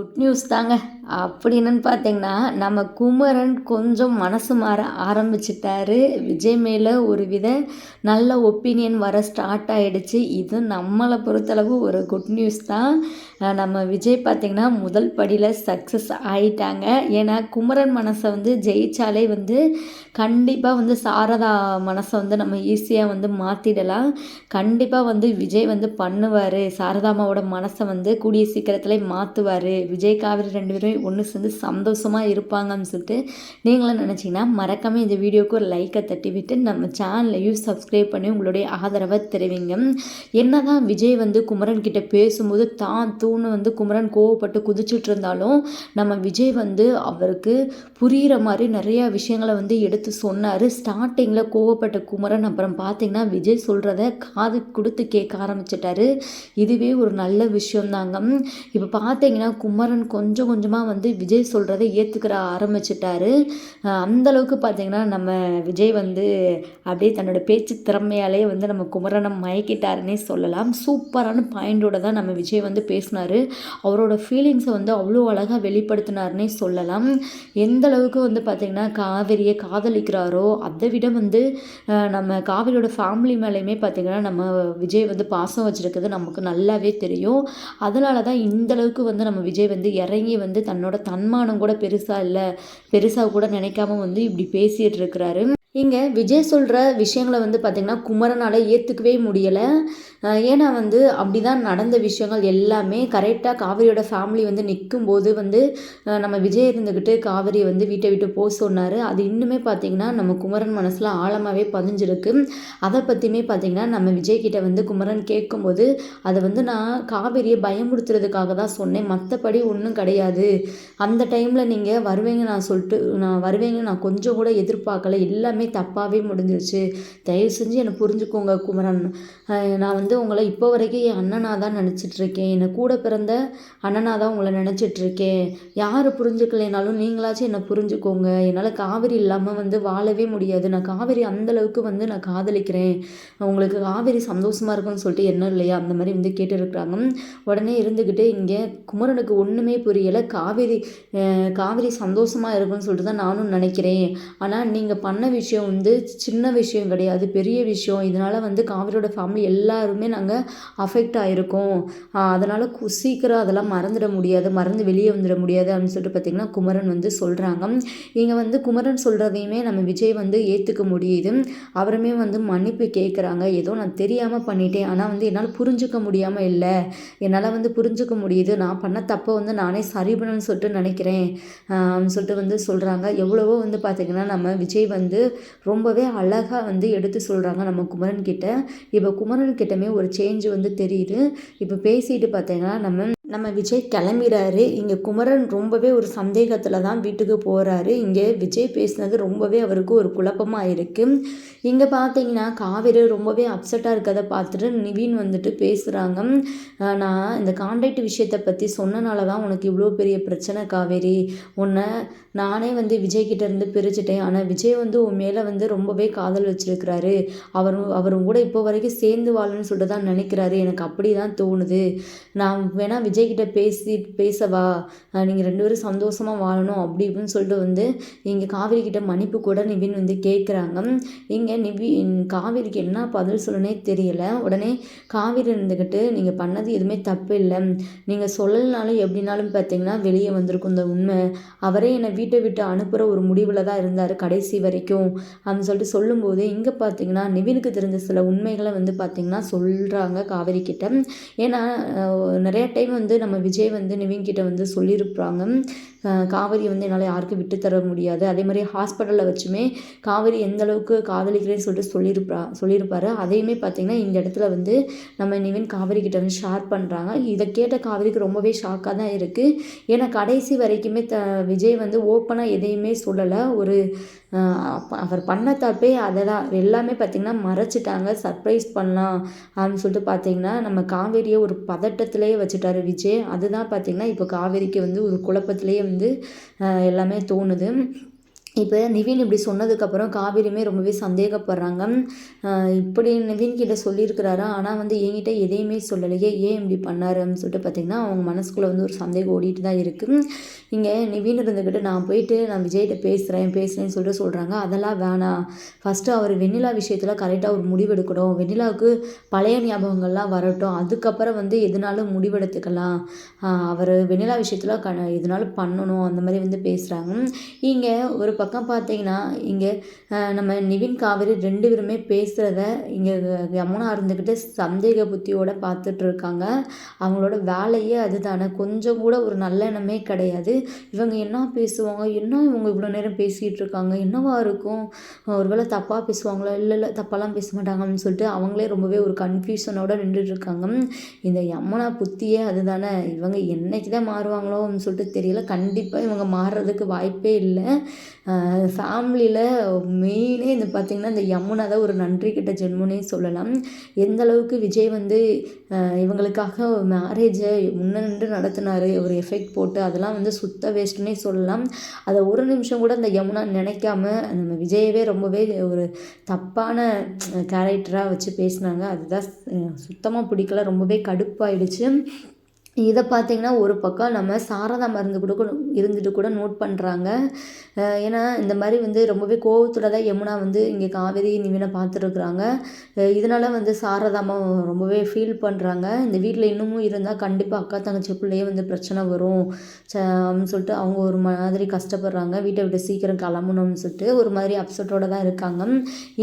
Good news தாங்க. அப்படின்னு பார்த்தீங்கன்னா நம்ம குமரன் கொஞ்சம் மனசு மாற ஆரம்பிச்சிட்டாரு. விஜய் மேலே ஒரு வித நல்ல ஒப்பீனியன் வர ஸ்டார்ட் ஆகிடுச்சு இது நம்மளை பொறுத்தளவு ஒரு குட் நியூஸ் தான். நம்ம விஜய் பார்த்திங்கன்னா முதல் படியில் சக்ஸஸ் ஆயிட்டாங்க. ஏன்னா குமரன் மனசை வந்து ஜெயிச்சாலே வந்து கண்டிப்பாக வந்து சாரதா மனசை வந்து நம்ம ஈஸியாக வந்து மாற்றிடலாம் கண்டிப்பாக வந்து விஜய் வந்து பண்ணுவார். சாரதாமாவோட மனசை வந்து கூடிய சீக்கிரத்தில் மாற்றுவார் விஜய் காவிரி ரெண்டு பேரும் ஒன்று சேர்ந்து சந்தோஷமாக இருப்பாங்கன்னு சொல்லிட்டு நீங்களும் நினச்சிங்கன்னா மறக்காமல் இந்த வீடியோக்கு ஒரு லைக்கை தட்டி விட்டு நம்ம சேனலையும் சப்ஸ்கிரைப் பண்ணி உங்களுடைய ஆதரவை தெரிவிங்க. என்னதான் விஜய் வந்து குமரன் கிட்ட பேசும்போது தான் தூணு வந்து குமரன் கோவப்பட்டு குதிச்சுட்டு இருந்தாலும் நம்ம விஜய் வந்து அவருக்கு புரிகிற மாதிரி நிறையா விஷயங்களை வந்து எடுத்து சொன்னார். ஸ்டார்டிங்கில் கோவப்பட்ட குமரன் அப்புறம் பார்த்தீங்கன்னா விஜய் சொல்கிறத காது கொடுத்து கேட்க ஆரம்பிச்சிட்டாரு. இதுவே ஒரு நல்ல விஷயம்தாங்க. இப்போ பார்த்தீங்கன்னா குமரன் கொஞ்சம் கொஞ்சமாக வந்து விஜய் சொல்கிறத ஏற்றுக்கிற ஆரம்பிச்சிட்டாரு. அந்தளவுக்கு பார்த்தீங்கன்னா நம்ம விஜய் வந்து அப்படியே தன்னோட பேச்சு திறமையாலே வந்து நம்ம குமரனை மயக்கிட்டாருன்னே சொல்லலாம். சூப்பரான பாயிண்டோட தான் நம்ம விஜய் வந்து பேசினார் அவரோட ஃபீலிங்ஸை வந்து அவ்வளோ அழகாக வெளிப்படுத்தினார்னே சொல்லலாம். எந்த அளவுக்கு வந்து பார்த்திங்கன்னா காவிரியை காதலிக்கிறாரோ அதை விட வந்து நம்ம காவிரியோட ஃபேமிலி மேலேயுமே பார்த்திங்கன்னா நம்ம விஜய் வந்து பாசம் வச்சுருக்கிறது நமக்கு நல்லாவே தெரியும். அதனால தான் இந்த அளவுக்கு வந்து நம்ம விஜய் வந்து இறங்கி வந்து தன்னோட தன்மானம் கூட பெருசாக இல்லை பெருசாக கூட நினைக்காம வந்து இப்படி பேசிகிட்டு இருக்கிறாரு. இங்கே விஜய் சொல்கிற விஷயங்களை வந்து பார்த்திங்கன்னா குமரனால் ஏற்றுக்கவே முடியலை. ஏன்னா வந்து அப்படி தான் நடந்த விஷயங்கள் எல்லாமே. கரெக்டாக காவிரியோட ஃபேமிலி வந்து நிற்கும் போது வந்து நம்ம விஜய் இருந்துக்கிட்டு காவிரி வந்து வீட்டை விட்டு போக சொன்னார். அது இன்னுமே பார்த்திங்கன்னா நம்ம குமரன் மனசில் ஆழமாகவே பதிஞ்சிருக்கு. அதை பற்றியுமே பார்த்திங்கன்னா நம்ம விஜய் கிட்டே வந்து குமரன் கேட்கும்போது அதை வந்து நான் காவிரியை பயமுறுத்துறதுக்காக தான் சொன்னேன். மற்றபடி ஒன்றும் கிடையாது. அந்த டைமில் நீங்கள் வருவீங்க நான் சொல்லிட்டு நான் வருவீங்க நான் கொஞ்சம் கூட எதிர்பார்க்கல. எல்லாமே தப்பாகவே முடிஞ்சிருச்சு. தயவு செஞ்சு என்னை புரிஞ்சுக்கோங்க குமரன். நான் வந்து உங்களை இப்போ வரைக்கும் என் அண்ணனாக தான் நினச்சிட்டு இருக்கேன் என்னை கூட பிறந்த அண்ணனாக தான் உங்களை நினச்சிட்ருக்கேன். யார் புரிஞ்சுக்கலைனாலும் நீங்களாச்சும் என்னை புரிஞ்சுக்கோங்க. என்னால் காவிரி இல்லாமல் வந்து வாழவே முடியாது. நான் காவிரி அந்தளவுக்கு வந்து நான் காதலிக்கிறேன். உங்களுக்கு காவிரி சந்தோஷமாக இருக்குன்னு சொல்லிட்டு என்ன இல்லையா? அந்த மாதிரி வந்து கேட்டுருக்குறாங்க. உடனே இருந்துக்கிட்டு இங்கே குமரனுக்கு ஒன்றுமே புரியலை. காவிரி காவேரி காவிரி சந்தோஷமாக இருக்கும்னு சொல்லிட்டு தான் நானும் நினைக்கிறேன். ஆனால் நீங்கள் பண்ண விஷயம் விஷயம் வந்து சின்ன விஷயம் கிடையாது பெரிய விஷயம். இதனால் வந்து காவிரியோட ஃபேமிலி எல்லாருமே நாங்கள் அஃபெக்ட் ஆகிருக்கோம் அதனால் சீக்கிரம் அதெல்லாம் மறந்துட முடியாது மறந்து வெளியே வந்துட முடியாது அப்படின்னு சொல்லிட்டு பார்த்திங்கன்னா குமரன் வந்து சொல்கிறாங்க இங்கே வந்து குமரன் சொல்கிறதையுமே நம்ம விஜய் வந்து ஏற்றுக்க முடியுது. அவருமே வந்து மன்னிப்பு கேட்குறாங்க ஏதோ நான் தெரியாமல் பண்ணிட்டேன். ஆனால் வந்து என்னால் புரிஞ்சுக்க முடியாமல் இல்லை. என்னால் வந்து புரிஞ்சுக்க முடியுது. நான் பண்ண தப்பை வந்து நானே சரி பண்ணணும்னு சொல்லிட்டு நினைக்கிறேன். சொல்லிட்டு வந்து சொல்கிறாங்க எவ்வளவோ வந்து பார்த்திங்கன்னா நம்ம விஜய் வந்து ரொம்பவே அழகாக வந்து எடுத்து சொல்கிறாங்க நம்ம குமரன் கிட்ட. இப்போ குமரன் கிட்டமே ஒரு சேஞ்ச் வந்து தெரியுது. இப்போ பேசிட்டு பார்த்தீங்கன்னா நம்ம நம்ம விஜய் கிளம்பிறாரு. இங்கே குமரன் ரொம்பவே ஒரு சந்தேகத்தில் தான் வீட்டுக்கு போகிறாரு இங்கே விஜய் பேசினது ரொம்பவே அவருக்கு ஒரு குழப்பமாக இருக்குது இங்கே பார்த்தீங்கன்னா காவேரி ரொம்பவே அப்செட்டாக இருக்கதை பார்த்துட்டு நிவின் வந்துட்டு பேசுகிறாங்க நான் இந்த கான்ட்ராக்ட் விஷயத்தை பற்றி சொன்னனால தான் உனக்கு இவ்வளோ பெரிய பிரச்சனை காவேரி. உன்னை நானே வந்து விஜய் இருந்து பிரிச்சுட்டேன். ஆனால் விஜய் வந்து உன் மேலே வந்து ரொம்பவே காதல் வச்சுருக்கிறாரு. அவர் அவரும் கூட இப்போ வரைக்கும் சேர்ந்து வாழணும்னு சொல்லிட்டு தான் நினைக்கிறாரு. எனக்கு அப்படி தான் தோணுது. நான் வேணால் விஜய் கிட்ட பேசி பேசவா? நீங்கள் ரெண்டு பேரும் சந்தோஷமாக வாழணும் அப்படி இப்படின்னு சொல்லிட்டு வந்து இங்கே காவேரி கிட்ட மன்னிப்பு கூட நிவின் வந்து கேட்குறாங்க இங்கே நிவின் காவேரிக்கு என்ன பதில் சொல்லனே தெரியல. உடனே காவேரி இருந்துக்கிட்டு நீங்கள் பண்ணது எதுவுமே தப்பு இல்லை. நீங்கள் சொல்லலைனாலும் எப்படினாலும் பார்த்தீங்கன்னா வெளியே வந்திருக்கும் இந்த உண்மை. அவரே என்னை வீட்டை விட்டு அனுப்புகிற ஒரு முடிவில் தான் இருந்தார் கடைசி வரைக்கும். அப்படின்னு சொல்லிட்டு சொல்லும்போது இங்கே பார்த்தீங்கன்னா நிவினுக்கு தெரிஞ்ச சில உண்மைகளை வந்து பார்த்தீங்கன்னா சொல்கிறாங்க காவேரி கிட்ட ஏன்னா நிறையா நிறைய டைம் வந்து வந்து நம்ம விஜய் வந்து நிவின் கிட்ட வந்து சொல்லியிருப்பாங்க. காவிரி வந்து என்னால் யாருக்கும் விட்டு தர முடியாது. அதே மாதிரி ஹாஸ்பிட்டலில் வச்சுமே காவேரி எந்த அளவுக்கு காதலிக்கிறேன்னு சொல்லிட்டு சொல்லியிருப்பா சொல்லியிருப்பாரு. அதையுமே பார்த்தீங்கன்னா இந்த இடத்துல வந்து நம்ம நிவின் காவேரி கிட்ட வந்து ஷேர் பண்ணுறாங்க இதை கேட்ட காவேரிக்கு ரொம்பவே ஷாக்காக தான் இருக்குது ஏன்னா கடைசி வரைக்குமே த விஜய் வந்து ஓப்பனாக எதையுமே சொல்லலை. ஒரு அவர் பண்ண தப்பே அதை தான். எல்லாமே பார்த்திங்கன்னா மறைச்சிட்டாங்க. சர்ப்ரைஸ் பண்ணலாம் அப்படின்னு சொல்லிட்டு பார்த்தீங்கன்னா நம்ம காவேரியை ஒரு பதட்டத்திலேயே வச்சுட்டாரு விஜய். அதுதான் பார்த்திங்கன்னா இப்போ காவேரிக்கு வந்து ஒரு குழப்பத்துலேயே வந்து எல்லாமே தோணுது. இப்போ நிவின் இப்படி சொன்னதுக்கப்புறம் காவேரியுமே ரொம்பவே சந்தேகப்படுறாங்க. இப்படி நிவின் கிட்ட சொல்லியிருக்கிறாரா? ஆனால் வந்து என்கிட்ட எதையுமே சொல்லலையே. ஏன் இப்படி பண்ணாருன்னு சொல்லிட்டு பார்த்திங்கன்னா அவங்க மனசுக்குள்ளே வந்து ஒரு சந்தேகம் ஓடிட்டு தான் இருக்குது இங்கே நிவின் இருந்துக்கிட்டு நான் போயிட்டு நான் விஜய்கிட்ட பேசுகிறேன் பேசுகிறேன்னு சொல்லிட்டு சொல்கிறாங்க அதெல்லாம் வேணாம். ஃபஸ்ட்டு அவர் வெண்ணிலா விஷயத்தில் கரெக்டாக ஒரு முடிவெடுக்கணும். வெண்ணிலாவுக்கு பழைய ஞாபகங்கள்லாம் வரட்டும். அதுக்கப்புறம் வந்து எதுனாலும் முடிவெடுத்துக்கலாம். அவர் வெண்ணிலா விஷயத்தில் க எதுனாலும் பண்ணணும். அந்த மாதிரி வந்து பேசுகிறாங்க இங்கே ஒரு பக்கம் பார்த்தீங்கன்னா இங்கே நம்ம நிவின் காவேரி ரெண்டு பேருமே பேசுகிறத இங்கே யமுனா இருந்துக்கிட்டு சந்தேக புத்தியோடு பார்த்துட்ருக்காங்க அவங்களோட வேலையே அதுதானே. கொஞ்சம் கூட ஒரு நல்லெண்ணமே கிடையாது. இவங்க என்ன பேசுவாங்க? என்ன இவங்க இவ்வளோ நேரம் பேசிகிட்டு இருக்காங்க? என்னவா இருக்கும்? ஒருவேளை தப்பாக பேசுவாங்களோ? இல்லை இல்லை தப்பாலாம் பேச மாட்டாங்கன்னு சொல்லிட்டு அவங்களே ரொம்பவே ஒரு கன்ஃபியூஷனோட நின்றுட்டுருக்காங்க இந்த யமுனா புத்தியே அதுதானே. இவங்க என்னைக்கு தான் மாறுவாங்களோன்னு சொல்லிட்டு தெரியல. கண்டிப்பாக இவங்க மாறுறதுக்கு வாய்ப்பே இல்லை. ஃபேமிலியில் மெயினே இந்த பார்த்திங்கன்னா இந்த யமுனா தான் ஒரு நன்றி கிட்ட ஜென்மனே சொல்லலாம். எந்த அளவுக்கு விஜய் வந்து இவங்களுக்காக மேரேஜை முன்ன நின்று நடத்தினார் ஒரு எஃபெக்ட் போட்டு அதெல்லாம் வந்து சுத்த வேஸ்ட்டுன்னே சொல்லலாம். அதை ஒரு நிமிஷம் கூட அந்த யமுனா நினைக்காம நம்ம விஜயவே ரொம்பவே ஒரு தப்பான கேரக்டராக வச்சு பேசினாங்க. அதுதான் சுத்தமாக பிடிக்கல. ரொம்பவே கடுப்பாயிடுச்சு. இதை பார்த்திங்கன்னா ஒரு பக்கம் நம்ம சாரதா மருந்து கூட இருந்துட்டு கூட நோட் பண்ணுறாங்க ஏன்னா இந்த மாதிரி வந்து ரொம்பவே கோவத்தோட தான் யமுனா வந்து இங்கே காவேரி நிவினை பார்த்துருக்குறாங்க. இதனால் வந்து சாரதாமா ரொம்பவே ஃபீல் பண்ணுறாங்க இந்த வீட்டில் இன்னமும் இருந்தால் கண்டிப்பாக அக்கா தங்கச்சி பிள்ளையே வந்து பிரச்சனை வரும். அப்படின்னு சொல்லிட்டு அவங்க ஒரு மாதிரி கஷ்டப்படுறாங்க. வீட்டை விட்டு சீக்கிரம் கிளம்பணும்னு சொல்லிட்டு ஒரு மாதிரி அப்செட்டோட தான் இருக்காங்க.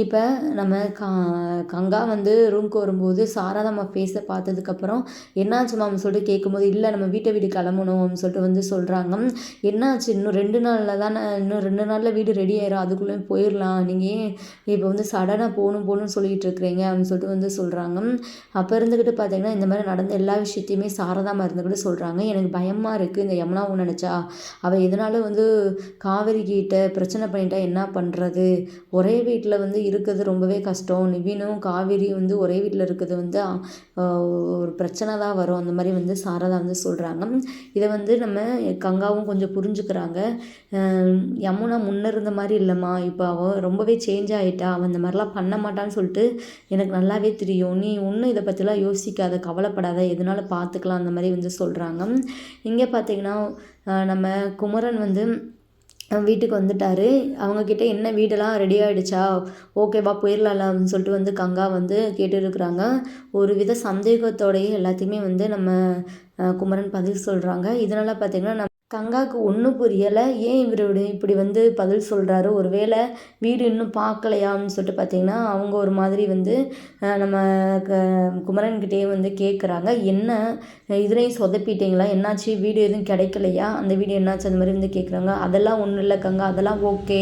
இப்போ நம்ம கா கங்கா வந்து ரூம்க்கு வரும்போது சாரதாமா ஃபேஸை பார்த்ததுக்கப்புறம் என்னாச்சு மாம் சொல்லிட்டு கேட்கும்போது இல்லை நம்ம வீட்டை வீடு கிளம்பணும் சொல்லிட்டு வந்து சொல்கிறாங்க என்னாச்சு? இன்னும் ரெண்டு நாளில் தானே இன்னும் ரெண்டு நாளில் வீடு ரெடி ஆயிரும். அதுக்குள்ளே போயிடலாம் நீங்கள் ஏன் இப்போ வந்து சடனாக போகணும் போகணும்னு சொல்லிகிட்டு இருக்கிறீங்க? அப்படின்னு சொல்லிட்டு வந்து சொல்கிறாங்க அப்போ இருந்துக்கிட்டு பார்த்தீங்கன்னா இந்த மாதிரி நடந்த எல்லா விஷயத்தையுமே சாரதாமல் இருந்துக்கிட்டு சொல்கிறாங்க எனக்கு பயமாக இருக்குது இந்த யமுனாவும் நினச்சா அவள் எதனால வந்து காவேரி கிட்ட பிரச்சனை பண்ணிட்டா என்ன பண்ணுறது ஒரே வீட்டில் வந்து இருக்கிறது ரொம்பவே கஷ்டம். நிவினும் காவேரி வந்து ஒரே வீட்டில் இருக்கிறது வந்து ஒரு பிரச்சனை தான் வரும். அந்த மாதிரி வந்து சாரதா வந்து சொல்கிறாங்க இதை வந்து நம்ம கங்காவும் கொஞ்சம் புரிஞ்சுக்கிறாங்க. யமுனா முன்ன இருந்த மாதிரி இல்லைம்மா. இப்போ அவன் ரொம்பவே சேஞ்ச் ஆகிட்டா அவன் இந்த மாதிரிலாம் பண்ண மாட்டான்னு சொல்லிட்டு எனக்கு நல்லாவே தெரியும். நீ ஒன்றும் இதை பற்றிலாம் யோசிக்காத கவலைப்படாத. எதனால பார்த்துக்கலாம் அந்த மாதிரி வந்து சொல்கிறாங்க இங்கே பார்த்தீங்கன்னா நம்ம குமரன் வந்து வீட்டுக்கு வந்துட்டார். அவங்கக்கிட்ட என்ன வீடெல்லாம் ரெடி ஆகிடுச்சா ஓகேவா அப்படின்னு சொல்லிட்டு வந்து கங்கா வந்து கேட்டுருக்குறாங்க. ஒரு வித சந்தேகத்தோடையே எல்லாத்தையுமே வந்து நம்ம குமரன் பதில் சொல்கிறாங்க இதனால் பார்த்திங்கன்னா நம்ம கங்காவுக்கு ஒன்றும் புரியலை. ஏன் இவர் இப்படி வந்து பதில் சொல்கிறாரு ஒரு வேளை வீடு இன்னும் பார்க்கலையான்னு சொல்லிட்டு பார்த்தீங்கன்னா அவங்க ஒரு மாதிரி வந்து நம்ம க குமரன்கிட்டே வந்து கேட்குறாங்க என்ன இதுலேயும் சொதப்பிட்டீங்களா? என்னாச்சு? வீடு எதுவும் கிடைக்கலையா? அந்த வீடு என்னாச்சு? அந்த மாதிரி வந்து கேட்குறாங்க அதெல்லாம் ஒன்றும் இல்லை கங்கா. அதெல்லாம் ஓகே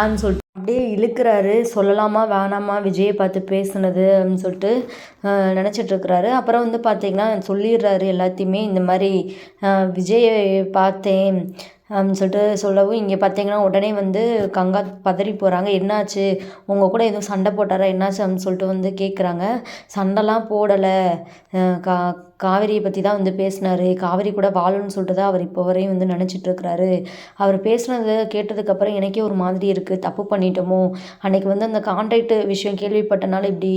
ஆன்னு சொல்லிட்டு அப்படியே இழுக்கிறாரு. சொல்லலாமா வேணாமா விஜயை பார்த்து பேசுனது அப்படின்னு சொல்லிட்டு நினச்சிட்ருக்குறாரு அப்புறம் வந்து பார்த்திங்கன்னா சொல்லிடுறாரு எல்லாத்தையுமே. இந்த மாதிரி விஜயை பார்த்தேன் அப்படின்னு சொல்லிட்டு சொல்லவும் இங்கே பார்த்தீங்கன்னா உடனே வந்து கங்கா பதறி போகிறாங்க என்னாச்சு? உங்கள் கூட எதுவும் சண்டை போட்டாரா? என்னாச்சு? அப்படின்னு சொல்லிட்டு வந்து கேட்குறாங்க சண்டைலாம் போடலை. கா காவேரியை பற்றி தான் வந்து பேசினார். காவேரி கூட வாழணும்னு சொல்லிட்டு தான் அவர் இப்போ வரையும் வந்து நினச்சிட்ருக்கிறாரு அவர் பேசுனதை கேட்டதுக்கப்புறம் எனக்கே ஒரு மாதிரி இருக்குது தப்பு பண்ணிட்டோமோ? அன்றைக்கி வந்து அந்த கான்ட்ராக்ட் விஷயம் கேள்விப்பட்டனால இப்படி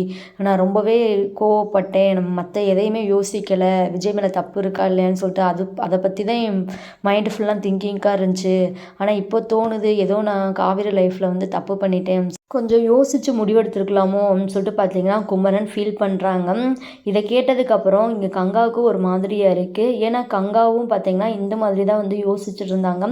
நான் ரொம்பவே கோவப்பட்டேன். மற்ற எதையுமே யோசிக்கலை. விஜய் மேலே தப்பு இருக்கா இல்லையான்னு சொல்லிட்டு அது அதை பற்றி தான் என் மைண்டு ஃபுல்லாக திங்கிங்காக இருந்துச்சு. ஆனால் இப்போ தோணுது ஏதோ நான் காவேரி லைஃப்பில் வந்து தப்பு பண்ணிட்டேன். கொஞ்சம் யோசித்து முடிவெடுத்துருக்கலாமோ அப்படின்னு சொல்லிட்டு பார்த்தீங்கன்னா குமரன் ஃபீல் பண்ணுறாங்க இதை கேட்டதுக்கப்புறம் இங்கே கங்காவுக்கு ஒரு மாதிரியாக இருக்குது ஏன்னா கங்காவும் பார்த்திங்கன்னா இந்த மாதிரி தான் வந்து யோசிச்சுட்டு இருந்தாங்க.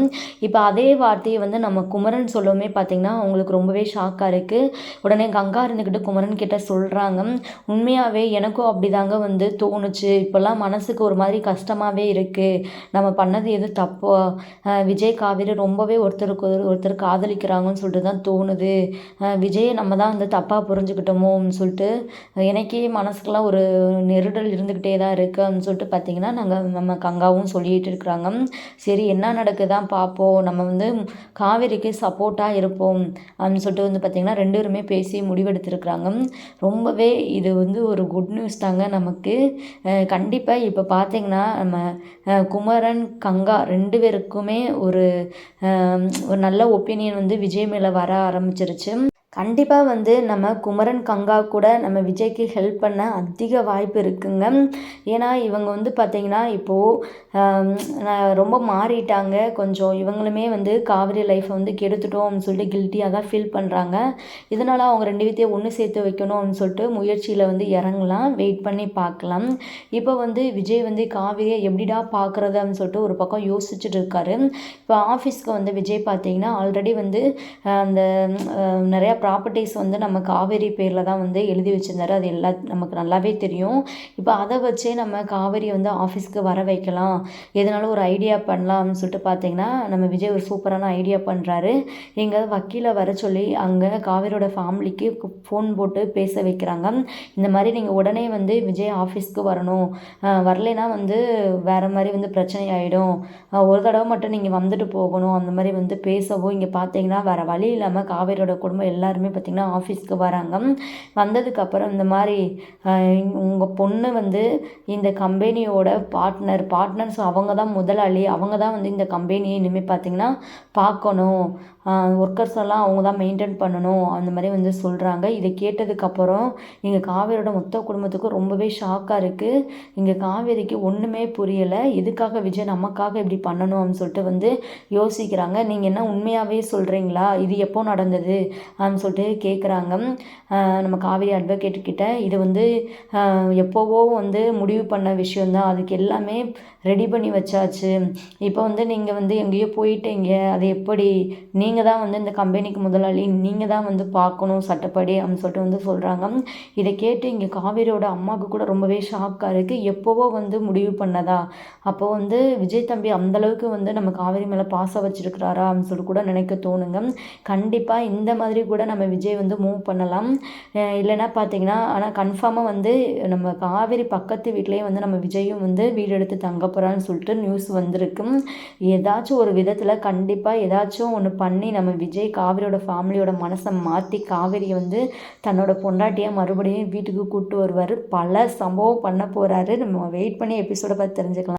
இப்போ அதே வார்த்தையை வந்து நம்ம குமரன் சொல்லவுமே பார்த்திங்கன்னா அவங்களுக்கு ரொம்பவே ஷாக்காக இருக்குது உடனே கங்கா இருந்துக்கிட்டு குமரன் கிட்ட சொல்கிறாங்க உண்மையாகவே எனக்கும் அப்படி தாங்க வந்து தோணுச்சு. இப்போல்லாம் மனசுக்கு ஒரு மாதிரி கஷ்டமாகவே இருக்குது நம்ம பண்ணது எது தப்போ? விஜய் காவேரி ரொம்பவே ஒருத்தருக்கு ஒருத்தர் காதலிக்கிறாங்கன்னு சொல்லிட்டு தான் தோணுது. விஜயை நம்ம தான் வந்து தப்பாக புரிஞ்சுக்கிட்டோமோன்னு சொல்லிட்டு எனக்கே மனசுக்கெல்லாம் ஒரு நெருடல் இருந்துக்கிட்டே தான் இருக்குது அப்படின்னு சொல்லிட்டு பார்த்தீங்கன்னா நாங்கள் நம்ம கங்காவும் சொல்லிகிட்டு இருக்கிறாங்க. சரி என்ன நடக்குதான் பார்ப்போம் நம்ம வந்து காவேரிக்கு சப்போர்ட்டாக இருப்போம் அப்படின்னு சொல்லிட்டு வந்து பார்த்திங்கன்னா ரெண்டு பேருமே பேசி முடிவெடுத்திருக்கிறாங்க. ரொம்பவே இது வந்து ஒரு குட் நியூஸ் தாங்க நமக்கு. கண்டிப்பாக இப்போ பார்த்திங்கன்னா நம்ம குமரன் கங்கா ரெண்டு பேருக்குமே ஒரு ஒரு நல்ல ஒப்பீனியன் வந்து விஜய் மேலே வர ஆரம்பிச்சிருச்சு. கண்டிப்பாக வந்து நம்ம குமரன் கங்கா கூட நம்ம விஜய்க்கு ஹெல்ப் பண்ண அதிக வாய்ப்பு இருக்குங்க. ஏன்னா இவங்க வந்து பார்த்திங்கன்னா இப்போது ரொம்ப மாறிட்டாங்க. கொஞ்சம் இவங்களுமே வந்து காவிரி லைஃப்பை வந்து கெடுத்துட்டோம் அப்படின்னு சொல்லிட்டு கில்ட்டியாக தான் ஃபீல் பண்ணுறாங்க இதனால் அவங்க ரெண்டு பேர்த்தையும் ஒன்று சேர்த்து வைக்கணும் அப்படின்னு சொல்லிட்டு முயற்சியில் வந்து இறங்கலாம். வெயிட் பண்ணி பார்க்கலாம். இப்போ வந்து விஜய் வந்து காவிரியை எப்படிடா பார்க்குறது அப்படின்னு சொல்லிட்டு ஒரு பக்கம் யோசிச்சுட்டு இருக்காரு. இப்போ ஆஃபீஸ்க்கு வந்து விஜய் பார்த்தீங்கன்னா ஆல்ரெடி வந்து அந்த நிறையா ப்ராப்பர்ட்டிஸ் வந்து நம்ம காவேரி பேரில் தான் வந்து எழுதி வச்சுருந்தாரு. அது எல்லா நமக்கு நல்லாவே தெரியும். இப்போ அதை வச்சே நம்ம காவேரி வந்து ஆஃபீஸ்க்கு வர வைக்கலாம். எதனாலும் ஒரு ஐடியா பண்ணலாம்னு சொல்லிட்டு பார்த்தீங்கன்னா நம்ம விஜய் ஒரு சூப்பரான ஐடியா பண்ணுறாரு எங்கேயாவது வக்கீலை வர சொல்லி அங்கே காவேரியோட ஃபேமிலிக்கு ஃபோன் போட்டு பேச வைக்கிறாங்க. இந்த மாதிரி நீங்கள் உடனே வந்து விஜய் ஆஃபீஸ்க்கு வரணும். வரலைன்னா வந்து வேறு மாதிரி வந்து பிரச்சனை ஆகிடும் ஒரு தடவை மட்டும் நீங்கள் வந்துட்டு போகணும். அந்த மாதிரி வந்து பேசவும் இங்கே பார்த்தீங்கன்னா வேறு வழி இல்லாமல் காவேரியோட குடும்பம் எல்லாரும் எல்லாருமே பார்த்திங்கன்னா ஆஃபீஸ்க்கு வராங்க. வந்ததுக்கப்புறம் இந்த மாதிரி உங்கள் பொண்ணு வந்து இந்த கம்பெனியோட பார்ட்னர் பார்ட்னர்ஸ் அவங்க தான் முதலாளி அவங்க தான் வந்து இந்த கம்பெனியை இனிமேல் பார்த்திங்கன்னா பார்க்கணும். ஒர்க்கர்ஸ் எல்லாம் அவங்க தான் மெயின்டைன் பண்ணணும் அந்த மாதிரி வந்து சொல்கிறாங்க இதை கேட்டதுக்கப்புறம் எங்கள் காவேரியோட மொத்த குடும்பத்துக்கும் ரொம்பவே ஷாக்காக இருக்குது இங்கே காவேரிக்கு ஒன்றுமே புரியலை. எதுக்காக விஜய் நமக்காக இப்படி பண்ணணும் அப்படின்னு சொல்லிட்டு வந்து யோசிக்கிறாங்க. நீங்கள் என்ன உண்மையாகவே சொல்கிறீங்களா இது எப்போ நடந்தது? அப்படின்னு சொல்லிட்டு கேட்குறாங்க நம்ம காவேரி அட்வொகேட் கிட்ட இது வந்து எப்போவோ வந்து முடிவு பண்ண விஷயந்தான் அதுக்கு எல்லாமே ரெடி பண்ணி வச்சாச்சு. இப்போ வந்து நீங்கள் வந்து எங்கேயோ போயிட்டீங்க. அது எப்படி? நீங்கள் நீங்கள் தான் வந்து இந்த கம்பெனிக்கு முதலாளி நீங்கள் தான் வந்து பார்க்கணும் சட்டப்படி அப்படின்னு சொல்லிட்டு வந்து சொல்கிறாங்க இதை கேட்டு இங்கே காவேரியோட அம்மாவுக்கு கூட ரொம்பவே ஷாக்காக இருக்குது எப்போவோ வந்து முடிவு பண்ணதா? அப்போ வந்து விஜய் தம்பி அந்தளவுக்கு வந்து நம்ம காவேரி மேலே பாசம் வச்சுருக்கிறாரா அப்படின்னு சொல்லிட்டு கூட நினைக்க தோணுங்க. கண்டிப்பாக இந்த மாதிரி கூட நம்ம விஜய் வந்து மூவ் பண்ணலாம். இல்லைன்னா பார்த்தீங்கன்னா ஆனால் கன்ஃபார்மாக வந்து நம்ம காவேரி பக்கத்து வீட்லேயே வந்து நம்ம விஜயும் வந்து வீடு எடுத்து தங்க போகிறான்னு சொல்லிட்டு நியூஸ் வந்திருக்கு. ஏதாச்சும் ஒரு விதத்தில் கண்டிப்பாக ஏதாச்சும் ஒன்று பண்ணி பண்ணி நம்ம விஜய் காவிரியோட ஃபேமிலியோட மனசை மாற்றி காவிரியை வந்து தன்னோட பொண்டாட்டியாக மறுபடியும் வீட்டுக்கு கூப்பிட்டு வருவார். பல சம்பவம் பண்ண போகிறாரு நம்ம வெயிட் பண்ணி எபிசோடை பார்த்து தெரிஞ்சுக்கலாம்.